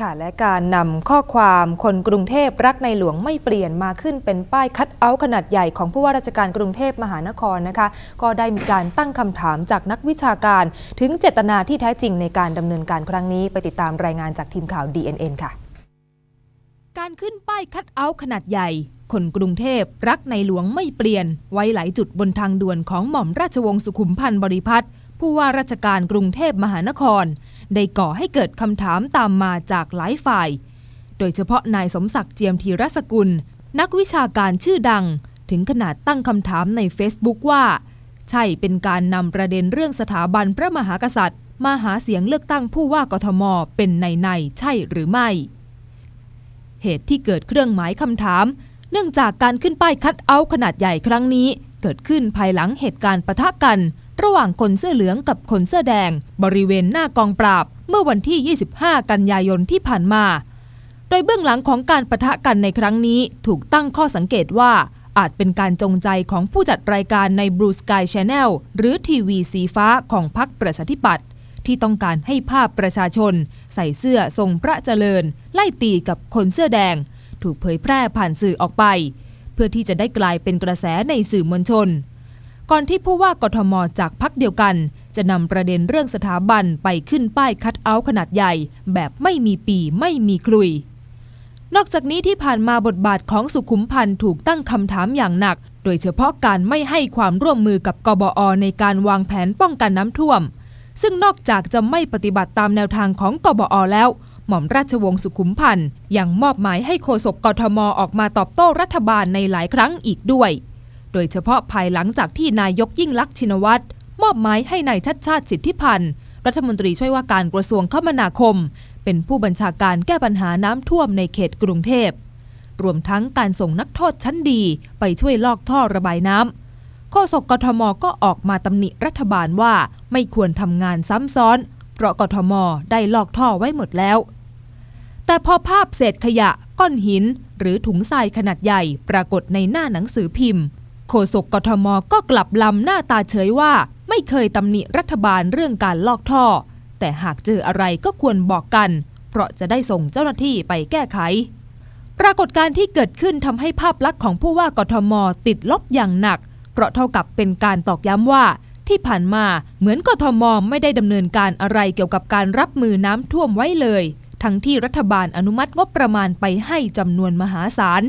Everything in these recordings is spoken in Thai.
ค่ะและการนำข้อความคนกรุงเทพรักในหลวงไม่เปลี่ยนมาขึ้นเป็นป้ายคัดเอาท์ขนาดใหญ่ของผู้ว่าราชการกรุงเทพมหานครนะคะ ก็ได้มีการตั้งคำถามจากนักวิชาการ ถึงเจตนาที่แท้จริงในการดำเนินการครั้งนี้ ไปติดตามรายงานจากทีมข่าว DNN ค่ะ การขึ้นป้ายคัดเอาท์ขนาดใหญ่ คนกรุงเทพรักในหลวงไม่เปลี่ยน ไว้หลายจุดบนทางด่วนของหม่อมราชวงศ์สุขุมพันธ์บริพัตรผู้ว่าราชการกรุงเทพมหานคร ได้ก่อให้เกิดคำถามตามมาจากหลายฝ่าย โดยเฉพาะนายสมศักดิ์เจียมธีรสกุล นักวิชาการชื่อดัง ถึงขนาดตั้งคำถามใน Facebook ว่า ใช่เป็นการนำประเด็นเรื่องสถาบันพระมหากษัตริย์ มาหาเสียงเลือกตั้งผู้ว่ากทม เป็นในในๆใช่หรือไม่ เหตุที่เกิดเครื่องหมายคำถาม เนื่องจากการขึ้นป้ายคัดเอาท์ขนาดใหญ่ครั้งนี้ เกิดขึ้นภายหลังเหตุการณ์ปะทะกัน ระหว่างคนเสื้อเหลืองกับคนเสื้อแดง บริเวณหน้ากองปราบ เมื่อวันที่ 25 กันยายนที่ผ่านมา โดยเบื้องหลังของการปะทะกันในครั้งนี้ถูกตั้งข้อสังเกตว่าอาจเป็นการจงใจของผู้จัดรายการใน Blue Sky Channel หรือทีวีสีฟ้าของพรรคประชาธิปัตย์ที่ต้องการให้ภาพประชาชน ใส่เสื้อทรงพระเจริญ ไล่ตีกับคนเสื้อแดง ถูกเผยแพร่ผ่านสื่อออกไป เพื่อที่จะได้กลายเป็นกระแสในสื่อมวลชน ก่อนที่ผู้ว่ากทมจากพักเดียวกัน จะนำประเด็นเรื่องสถาบันไปขึ้นป้ายคัดเอาท์ขนาดใหญ่ แบบไม่มีปีไม่มีคลุย นอกจากนี้ที่ผ่านมาบทบาทของสุขุมพันธ์ถูกตั้งคำถามอย่างหนัก โดยเฉพาะการไม่ให้ความร่วมมือกับกบอในการวางแผนป้องกันน้ำท่วม ซึ่งนอกจากจะไม่ปฏิบัติตามแนวทางของกบอแล้วหม่อมราชวงศ์สุขุมพันธ์ยังมอบหมายให้โฆษกกทมออกมาตอบโต้รัฐบาลในหลายครั้งอีกด้วย โดยเฉพาะภายหลังจากที่นายกยิ่งลักษณ์ชินวัตรมอบหมายให้นายชัดชาติสิทธิพันธ์รัฐมนตรีช่วยว่าการกระทรวงคมนาคม เป็นผู้บัญชาการแก้ปัญหาน้ำท่วมในเขตกรุงเทพ รวมทั้งการส่งนักโทษชั้นดีไปช่วยลอกท่อระบายน้ำโฆษกกทมก็ออกมาตำหนิรัฐบาลว่าไม่ควรทำงานซ้ำซ้อน เพราะกทมได้ลอกท่อไว้หมดแล้ว แต่พอภาพเศษขยะก้อนหิน หรือถุงทรายขนาดใหญ่ปรากฏในหน้าหนังสือพิมพ์ โฆษกกทมก็กลับลำหน้าตาเฉยว่า ไม่เคยตำหนิรัฐบาลเรื่องการลอกท่อ แต่หากเจออะไรก็ควรบอกกัน เพราะจะได้ส่งเจ้าหน้าที่ไปแก้ไข ปรากฏการณ์ที่เกิดขึ้นทำให้ภาพลักษณ์ของผู้ว่ากทมติดลบอย่างหนัก เพราะเท่ากับเป็นการตอกย้ำว่า ที่ผ่านมาเหมือนกทมไม่ได้ดำเนินการอะไรเกี่ยวกับการรับมือน้ำท่วมไว้เลย ทั้งที่รัฐบาลอนุมัติงบประมาณไปให้จำนวนมหาศาล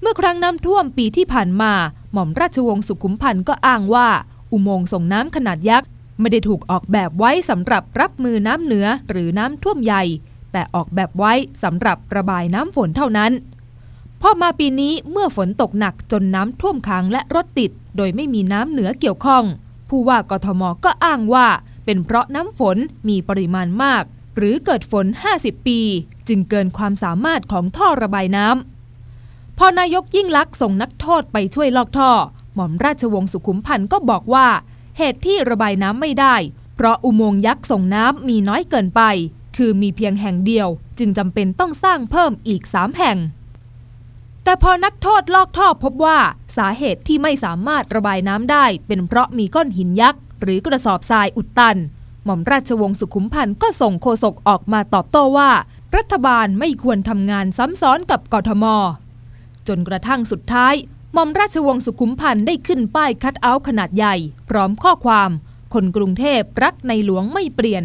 เมื่อครั้งน้ำท่วมปีที่ผ่านมา หม่อมราชวงศ์สุขุมพันธ์ก็อ้างว่า อุโมงค์ส่งน้ำขนาดยักษ์ไม่ได้ถูกออกแบบไว้สำหรับรับมือน้ำเหนือหรือน้ำท่วมใหญ่ แต่ออกแบบไว้สำหรับระบายน้ำฝนเท่านั้น พอมาปีนี้เมื่อฝนตกหนักจนน้ำท่วมขังและรถติด โดยไม่มีน้ำเหนือเกี่ยวข้อง ผู้ว่ากทมก็อ้างว่า เป็นเพราะน้ำฝนมีปริมาณมาก หรือเกิดฝน 50 ปี จึงเกินความสามารถของท่อระบายน้ำ พอนายกยิ่งลักษณ์ส่งนักโทษไปช่วยลอกท่อ หม่อมราชวงศ์สุขุมพันธ์ก็บอกว่า เหตุที่ระบายน้ำไม่ได้ เพราะอุโมงค์ยักษ์ส่งน้ำมีน้อยเกินไป คือมีเพียงแห่งเดียว จึงจำเป็นต้องสร้างเพิ่มอีก3แห่ง แต่พอนักโทษลอกท่อพบว่าสาเหตุที่ไม่สามารถระบายน้ำได้ เป็นเพราะมีก้อนหินยักษ์หรือกระสอบทรายอุดตัน หม่อมราชวงศ์สุขุมพันธ์ก็ส่งโฆษกออกมาตอบโต้ว่า รัฐบาลไม่ควรทำงานซ้ำซ้อนกับกทม จนกระทั่งสุดท้ายหม่อมราชวงศ์สุขุมพันธ์ได้ขึ้นป้ายคัดเอาท์ขนาดใหญ่ พร้อมข้อความ คนกรุงเทพรักในหลวงไม่เปลี่ยน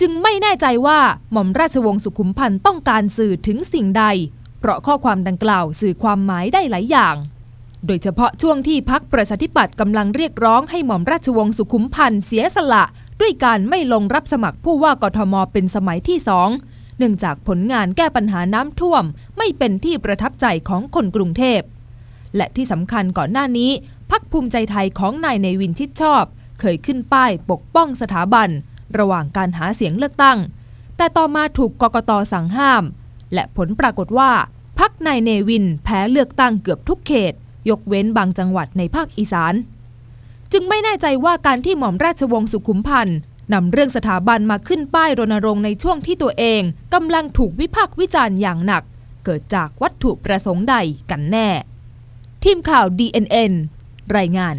จึงไม่แน่ใจว่าหม่อมราชวงศ์สุขุมพันธ์ต้องการสื่อถึงสิ่งใด เพราะข้อความดังกล่าวสื่อความหมายได้หลายอย่าง โดยเฉพาะช่วงที่พักประชาธิปัตย์กำลังเรียกร้องให้หม่อมราชวงศ์สุขุมพันธ์เสียสละ ด้วยการไม่ลงรับสมัครผู้ว่ากทมเป็นสมัยที่สอง นื่องจากผลงานแก้ปัญหาน้ำท่วม ไม่เป็นที่ประทับใจของคนกรุงเทพ และที่สำคัญก่อนหน้านี้พักภูมิใจไทยของนายเนวินชิดชอบ เคยขึ้นป้ายปกป้องสถาบัน ระหว่างการหาเสียงเลือกตั้ง แต่ต่อมาถูกกกตสั่งห้าม และผลปรากฏว่าพักนายเนวินแพ้เลือกตั้งเกือบทุกเขต ยกเว้นบางจังหวัดในภาคอีสาน จึงไม่แน่ใจว่าการที่หม่อมราชวงศ์สุขุมพันธ์ นำเรื่องสถาบันมาขึ้นป้ายรณรงค์ในช่วงที่ตัวเองกำลังถูกวิพากษ์วิจารณ์อย่างหนัก เกิดจากวัตถุประสงค์ใดกันแน่ ทีมข่าว DNN รายงาน